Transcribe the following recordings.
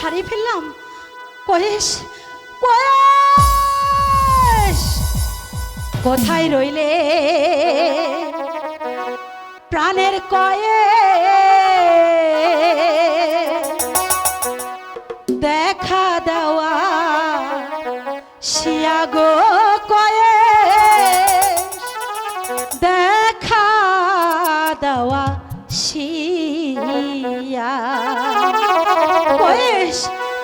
হারিয়ে ফেললাম। কয়েস কয়েস কোথায় রইলে? প্রাণের কয়ে দেখা দেওয়া শিয়াগো কয়ে দেখা দেওয়া শিয়া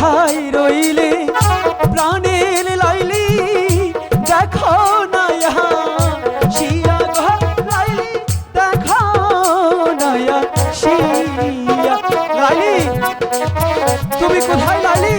কোথায় রইলে? প্রাণের লাইলি দেখো না শিয়া লাইলি দেখো না শিয়া লাইলি, তুমি কোথায় লাইলি?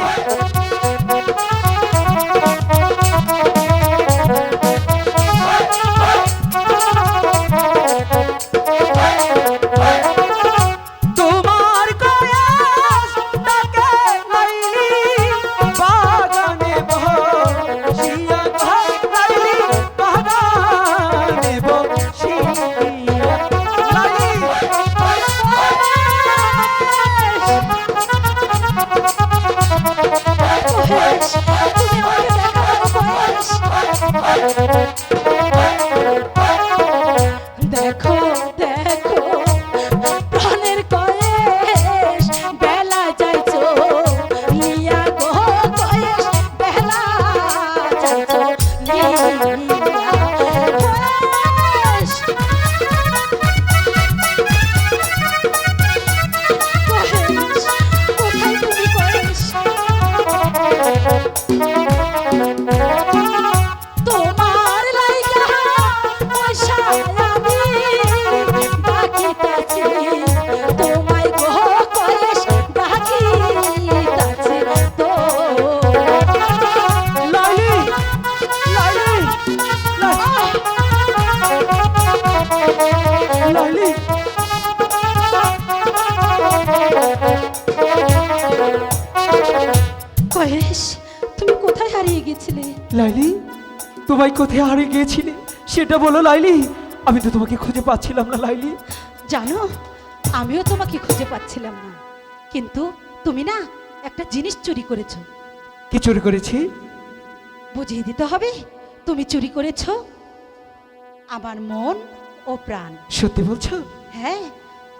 Thank you. গেছিলে লাইলি তোমায় কোথায় হারিয়ে গিয়েছিলে? সেটা বলো লাইলি। আমি তো তোমাকে খুঁজে পাচ্ছিলাম না লাইলি। জানো আমিও তোমাকে খুঁজে পাচ্ছিলাম না। কিন্তু তুমি না একটা জিনিস চুরি করেছ। কি চুরি করেছি? বুঝিয়ে দিতে হবে তুমি চুরি করেছ আমার মন ও প্রাণ। সত্যি বলছো? হ্যাঁ।